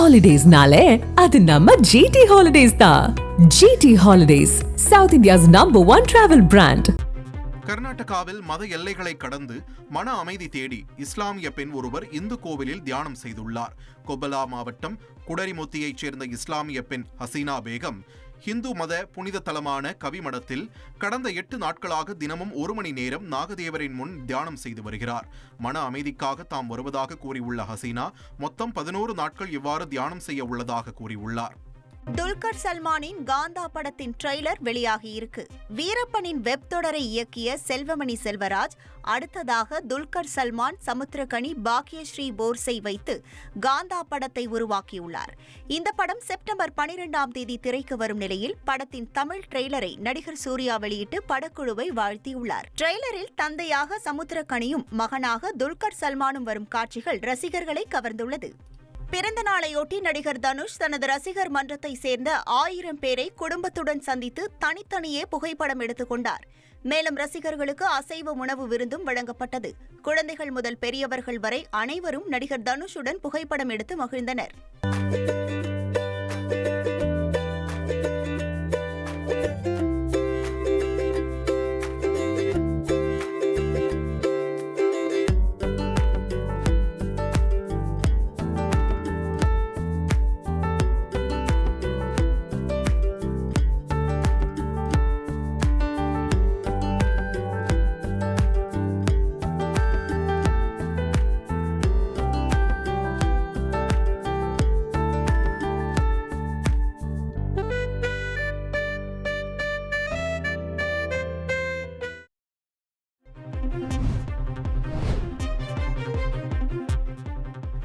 ஹாலிடேஸ்னாலே அது நம்ம ஜிடி ஹாலிடேஸ் தான் GT holidays south India's number one travel brand கர்நாடகாவில் மத எல்லைகளை கடந்து மன அமைதி தேடி இஸ்லாமிய பெண் ஒருவர் இந்து கோவிலில் தியானம் செய்துள்ளார். கொபலா மாவட்டம் குடரிமுத்தியைச் சேர்ந்த இஸ்லாமிய பெண் ஹசீனா பேகம் ஹிந்து மத புனித தலமான கவிமடத்தில் கடந்த எட்டு நாட்களாக தினமும் ஒரு மணி நேரம் நாகதேவரின் முன் தியானம் செய்து வருகிறார். மன அமைதிக்காக தாம் வருவதாக கூறியுள்ள ஹசீனா மொத்தம் பதினோரு நாட்கள் இவ்வாறு தியானம் செய்ய உள்ளதாக கூறியுள்ளார். துல்கர் சல்மானின் காந்தா படத்தின் ட்ரெய்லர் வெளியாகியிருக்கு. வீரப்பனின் வெப் தொடரை இயக்கிய செல்வமணி செல்வராஜ் அடுத்ததாக துல்கர் சல்மான் சமுத்திரகனி பாக்யஸ்ரீ போர்ஸை வைத்து காந்தா படத்தை உருவாக்கியுள்ளார். இந்த படம் செப்டம்பர் பனிரெண்டாம் தேதி திரைக்கு வரும் நிலையில் படத்தின் தமிழ் ட்ரெய்லரை நடிகர் சூர்யா வெளியிட்டு படக்குழுவை வாழ்த்தியுள்ளார். ட்ரெய்லரில் தந்தையாக சமுத்திரகனியும் மகனாக துல்கர் சல்மானும் வரும் காட்சிகள் ரசிகர்களை கவர்ந்துள்ளது. பிறந்த நாளையொட்டி நடிகர் தனுஷ் தனது ரசிகர் மன்றத்தை சேர்ந்த ஆயிரம் பேரை குடும்பத்துடன் சந்தித்து தனித்தனியே புகைப்படம் எடுத்துக் கொண்டார். மேலும் ரசிகர்களுக்கு அசைவ உணவு விருந்தும் வழங்கப்பட்டது. குழந்தைகள் முதல் பெரியவர்கள் வரை அனைவரும் நடிகர் தனுஷுடன் புகைப்படம் எடுத்து மகிழ்ந்தனர்.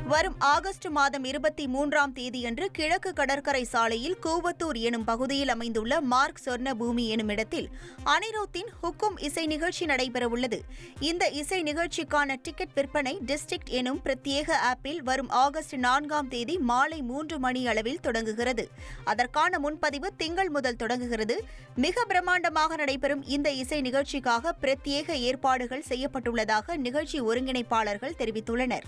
வரும் ஆகஸ்ட் மாதம் இருபத்தி மூன்றாம் தேதியன்று கிழக்கு கடற்கரை சாலையில் கூவத்தூர் எனும் பகுதியில் அமைந்துள்ள மார்க் சொர்ண பூமி எனும் இடத்தில் அனிரோத்தின் ஹுக்கும் இசை நிகழ்ச்சி நடைபெறவுள்ளது. இந்த இசை நிகழ்ச்சிக்கான டிக்கெட் விற்பனை டிஸ்ட்ரிக்ட் எனும் பிரத்யேக ஆப்பில் வரும் ஆகஸ்ட் நான்காம் தேதி மாலை மூன்று மணி அளவில் தொடங்குகிறது. அதற்கான முன்பதிவு திங்கள் முதல் தொடங்குகிறது. மிக பிரம்மாண்டமாக நடைபெறும் இந்த இசை நிகழ்ச்சிக்காக பிரத்யேக ஏற்பாடுகள் செய்யப்பட்டுள்ளதாக நிகழ்ச்சி ஒருங்கிணைப்பாளர்கள் தெரிவித்துள்ளனர்.